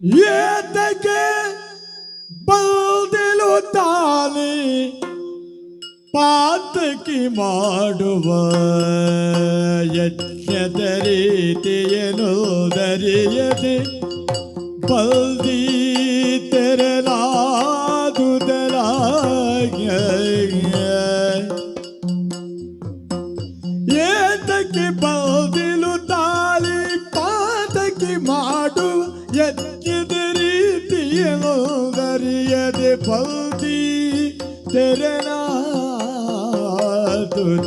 ಏತಕ್ಕೆ ಬಲ್ದಿಲು ತಾನೆ ಪಾತಕಿ ಮಾಡುವ ಯಜ್ಞದ ರೀತಿಯನು ದರಿಯದೆ ಬಲ್ದಿ ತೆರಲಾದುದರಾಗ ಏತಕ್ಕೆ ಬೌದಿಲು ತಾಳಿ ಪಾತಕಿ ಮಾಡು ಯಜ್ಞದ pauti terena tu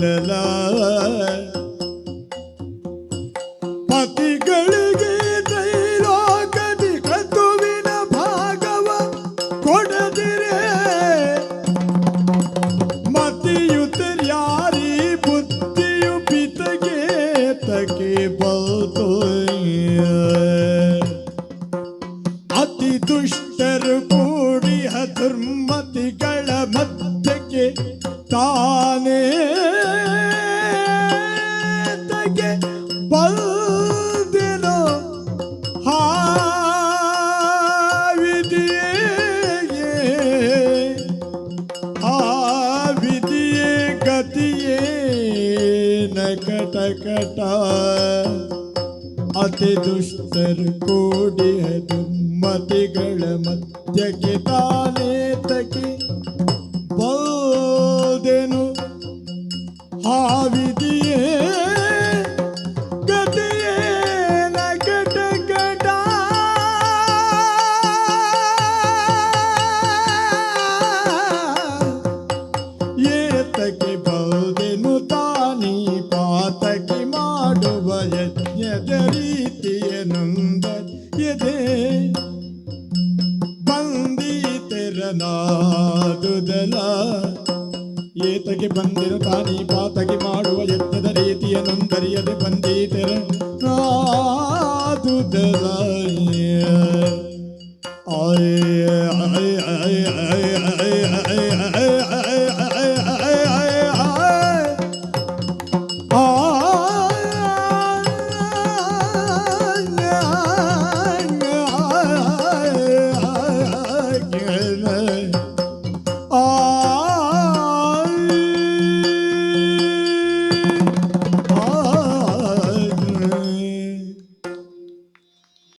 ದುರ್ಮತಿಗಳ ಮಧ್ಯಕ್ಕೆ ತಾನೇ ತಗೆ ಬಲ್ದಿನೋ ಹಾವಿದೆಯೇ? ಆ ವಿಧಿಯೇ ಗತಿಯೇ? ನಕಟ ಕಟ ಅತಿ ದುಷ್ಟರು ಕೂಡಿ ಮತಿಗಳ ಮಧ್ಯಕ್ಕೆ ತಾನೇ ತಗಿ ತೆರನಾದುದಲ ಏತಗೆ ಬಂದಿರು ತಾನಿ ಪಾತಗೆ ಮಾಡುವ ಯತ್ನದ ರೀತಿಯ ನಂದರಿಯದೆ ಬಂದೀತರ. ತೆರ